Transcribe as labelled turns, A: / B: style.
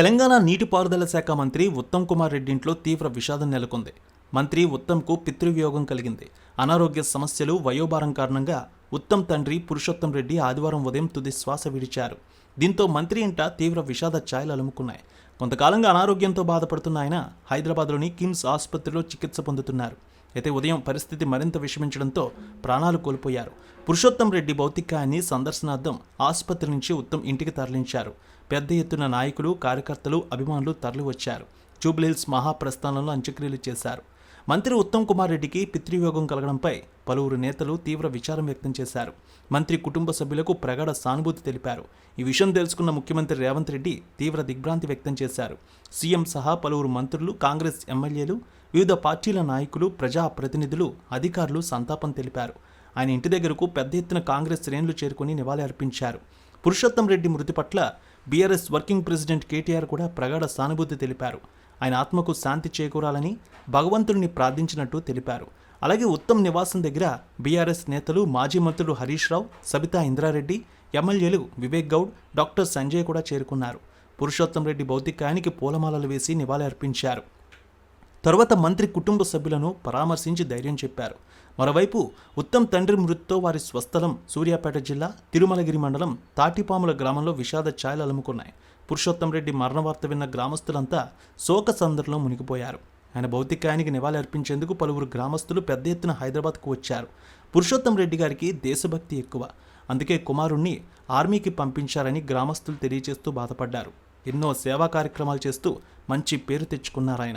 A: తెలంగాణ నీటిపారుదల శాఖ మంత్రి ఉత్తమ్ కుమార్ రెడ్డి ఇంట్లో తీవ్ర విషాదం నెలకొంది. మంత్రి ఉత్తమ్కు పితృవియోగం కలిగింది. అనారోగ్య సమస్యలు వయోభారం కారణంగా ఉత్తమ్ తండ్రి పురుషోత్తం రెడ్డి ఆదివారం ఉదయం తుది శ్వాస విడిచారు. దీంతో మంత్రి ఇంట తీవ్ర విషాద ఛాయలు అలుముకున్నాయి. కొంతకాలంగా అనారోగ్యంతో బాధపడుతున్న ఆయన హైదరాబాద్లోని కిమ్స్ ఆసుపత్రిలో చికిత్స పొందుతున్నారు. అయితే ఉదయం పరిస్థితి మరింత విషమించడంతో ప్రాణాలు కోల్పోయారు. పురుషోత్తం రెడ్డి భౌతికాయాన్ని సందర్శనార్థం ఆసుపత్రి నుంచి ఉత్తమ్ ఇంటికి తరలించారు. పెద్ద ఎత్తున నాయకులు కార్యకర్తలు అభిమానులు తరలివచ్చారు. జూబ్లీహిల్స్ మహాప్రస్థానంలో అంత్యక్రియలు చేశారు. మంత్రి ఉత్తమ్ కుమార్ రెడ్డికి పితృయోగం కలగడంపై పలువురు నేతలు తీవ్ర విచారం వ్యక్తం చేశారు. మంత్రి కుటుంబ సభ్యులకు ప్రగాఢ సానుభూతి తెలిపారు. ఈ విషయం తెలుసుకున్న ముఖ్యమంత్రి రేవంత్ రెడ్డి తీవ్ర దిగ్భ్రాంతి వ్యక్తం చేశారు. సీఎం సహా పలువురు మంత్రులు కాంగ్రెస్ ఎమ్మెల్యేలు వివిధ పార్టీల నాయకులు ప్రజా ప్రతినిధులు అధికారులు సంతాపం తెలిపారు. ఆయన ఇంటి దగ్గరకు పెద్ద ఎత్తున కాంగ్రెస్ శ్రేణులు చేరుకుని నివాళి అర్పించారు. పురుషోత్తం రెడ్డి మృతి పట్ల బీఆర్ఎస్ వర్కింగ్ ప్రెసిడెంట్ కేటీఆర్ కూడా ప్రగాఢ సానుభూతి తెలిపారు. ఆయన ఆత్మకు శాంతి చేకూరాలని భగవంతుడిని ప్రార్థించినట్టు తెలిపారు. అలాగే ఉత్తమ్ నివాసం దగ్గర బీఆర్ఎస్ నేతలు మాజీ మంత్రులు హరీష్ రావు సబితా ఇంద్రారెడ్డి ఎమ్మెల్యేలు వివేక్ గౌడ్ డాక్టర్ సంజయ్ కూడా చేరుకున్నారు. పురుషోత్తం రెడ్డి భౌతికాయానికి పూలమాలలు వేసి నివాళి అర్పించారు తరువాత మంత్రి కుటుంబ సభ్యులను పరామర్శించి ధైర్యం చెప్పారు. మరోవైపు ఉత్తమ్ తండ్రి మృతితో వారి స్వస్థలం సూర్యాపేట జిల్లా తిరుమలగిరి మండలం తాటిపాముల గ్రామంలో విషాద ఛాయలు అలుముకున్నాయి. పురుషోత్తం రెడ్డి మరణ వార్త విన్న గ్రామస్తులంతా శోక సందర్లో మునిగిపోయారు. ఆయన భౌతికాయానికి నివాళులర్పించేందుకు పలువురు గ్రామస్తులు పెద్ద ఎత్తున హైదరాబాద్కు వచ్చారు. పురుషోత్తం రెడ్డి గారికి దేశభక్తి ఎక్కువ. అందుకే కుమారుణ్ణి ఆర్మీకి పంపించారని గ్రామస్తులు తెలియజేస్తూ బాధపడ్డారు. ఎన్నో సేవా కార్యక్రమాలు చేస్తూ మంచి పేరు తెచ్చుకున్నారాయన.